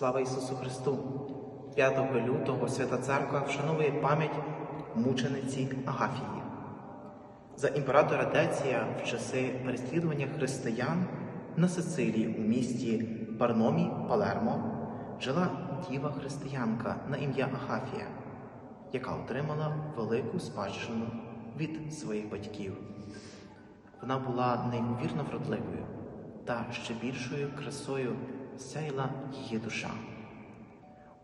Слава Ісусу Христу! 5 лютого Свята Церква вшановує пам'ять мучениці Агафії. За імператора Деція в часи переслідування християн на Сицилії у місті Парномі Палермо жила діва християнка на ім'я Агафія, яка отримала велику спадщину від своїх батьків. Вона була неймовірно вродливою та ще більшою красою сяяла її душа.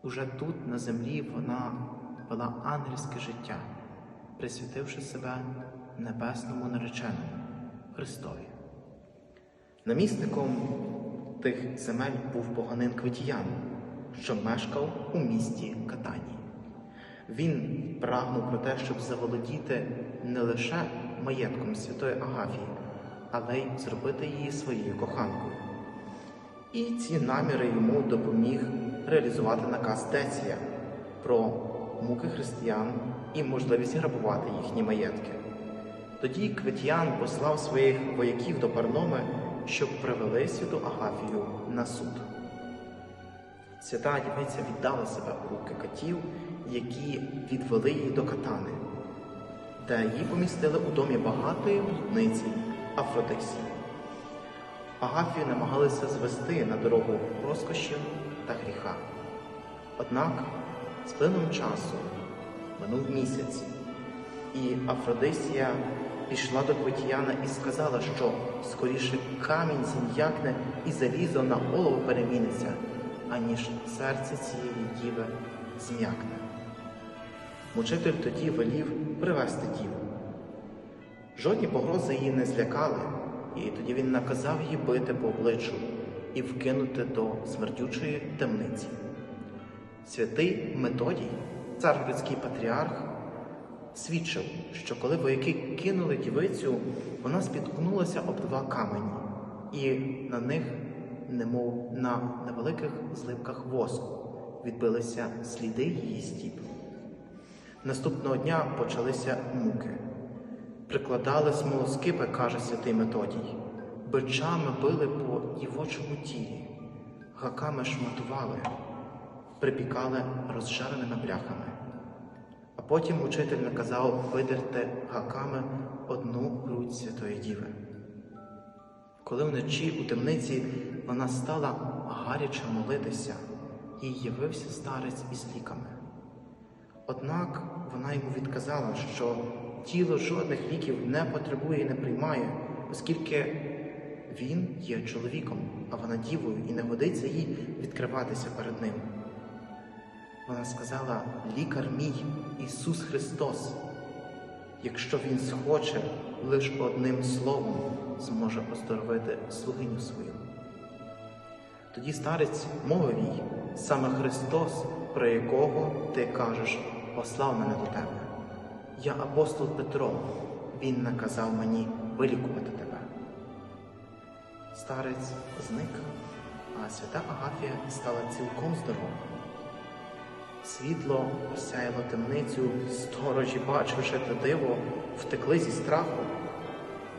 Уже тут, на землі, вона вела ангельське життя, присвятивши себе небесному нареченому Христові. Намісником тих земель був поганин Квитіян, що мешкав у місті Катанії. Він прагнув про те, щоб заволодіти не лише маєтком святої Агафії, але й зробити її своєю коханкою. І ці наміри йому допоміг реалізувати наказ Деція про муки християн і можливість грабувати їхні маєтки. Тоді Квитян послав своїх вояків до Парноми, щоб привели святу Агафію на суд. Свята дівиця віддала себе у руки катів, які відвели її до катани, де її помістили у домі багатої блудниці Афродисії. Агафію намагалися звести на дорогу розкошів та гріха. Однак з плином часу минув місяць, і Афродисія пішла до Квитіяна і сказала, що скоріше камінь зім'якне і залізо на голову переміниться, аніж серце цієї діви зм'якне. Мучитель тоді велів привести діву. Жодні погрози її не злякали, і тоді він наказав її бити по обличчю і вкинути до смердючої темниці. Святий Методій, царгородський патріарх, свідчив, що коли вояки кинули дівицю, вона спіткнулася об два камені, і на них, немов на невеликих злипках воску, відбилися сліди її стіп. Наступного дня почалися муки. Прикладали смолоскипи, каже святий Методій, бичами били по дівочому тілі, гаками шматували, припікали розжареними бляхами. А потім учитель наказав видерти гаками одну грудь Святої Діви. Коли вночі у темниці вона стала гаряче молитися, їй явився старець із ліками. Однак вона йому відказала, що тіло жодних ліків не потребує і не приймає, оскільки він є чоловіком, а вона дівою і не годиться їй відкриватися перед ним. Вона сказала: Лікар мій Ісус Христос, якщо Він схоче, лише одним словом зможе оздоровити слугиню свою. Тоді старець мовив їй, саме Христос, про якого ти кажеш, послав мене до тебе. Я апостол Петро, Він наказав мені вилікувати тебе. Старець зник, а свята Агафія стала цілком здорова. Світло осяяло темницю, сторожі, бачивши те диво, втекли зі страху.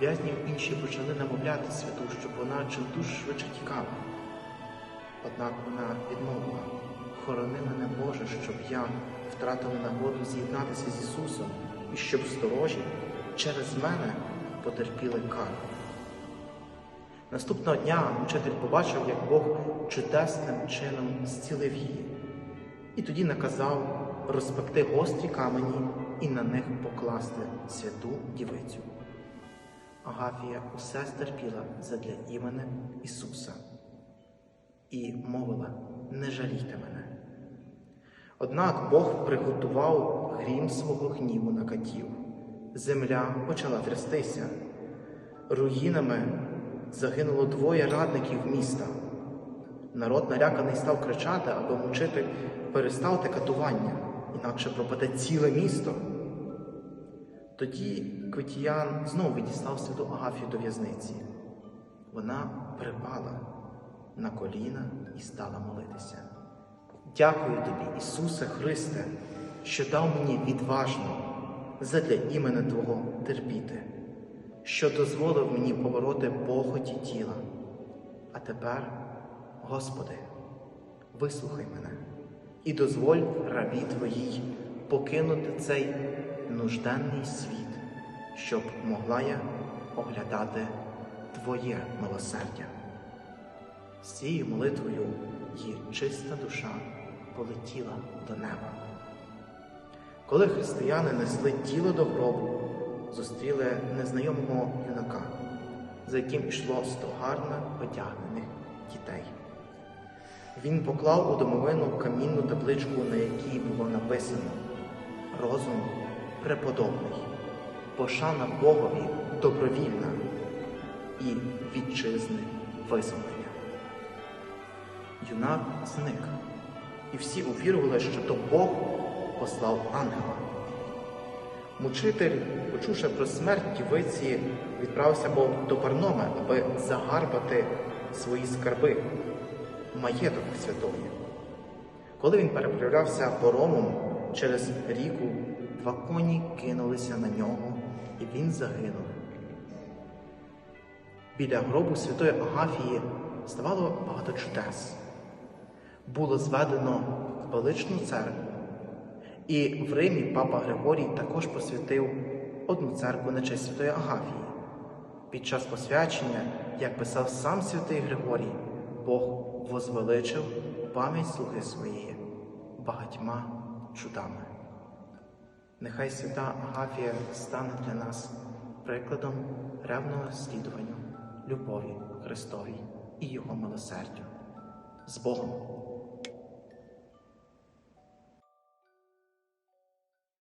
В'язнів інші почали намовляти святу, щоб вона чим дуже швидше тікала. Однак вона відмовила, хорони мене Боже, щоб я втратила нагоду з'єднатися з Ісусом щоб сторожі через мене потерпіли кару. Наступного дня учитель побачив, як Бог чудесним чином зцілив її, і тоді наказав розпекти гострі камені і на них покласти святу дівицю. Агафія усе стерпіла задля імени Ісуса і мовила: не жалійте мене. Однак Бог приготував грім свого гніву на катів. Земля почала трястися. Руїнами загинуло двоє радників міста. Народ наляканий став кричати, аби мучитель перестав те катування, інакше пропаде ціле місто. Тоді Квитіян знову відіслав святу Агафію до в'язниці. Вона припала на коліна і стала молитися. Дякую тобі, Ісусе Христе, що дав мені відважно задля імени Твого терпіти, що дозволив мені побороти похоті тіла. А тепер, Господи, вислухай мене і дозволь рабі твоїй покинути цей нужденний світ, щоб могла я оглядати Твоє милосердя. З цією молитвою її чиста душа полетіла до неба. Коли християни несли тіло до гробу, зустріли незнайомого юнака, за яким йшло сто гарно одягнених дітей. Він поклав у домовину камінну табличку, на якій було написано Розум преподобний, пошана Богові добровільна і вітчизни визволення. Юнак зник, і всі увірували, що то Бог послав ангела. Мучитель, почувши про смерть дівиці, відправився був до Парноме, аби загарбати свої скарби, маєток святої. Коли він переправлявся поромом через ріку, два коні кинулися на нього, і він загинув. Біля гробу святої Агафії ставало багато чудес. Було зведено величну церкву, і в Римі папа Григорій також посвятив одну церкву на честь святої Агафії. Під час посвячення, як писав сам святий Григорій, Бог возвеличив пам'ять слуги своєї багатьма чудами. Нехай свята Агафія стане для нас прикладом ревного слідування любові Христовій і Його милосердю. З Богом!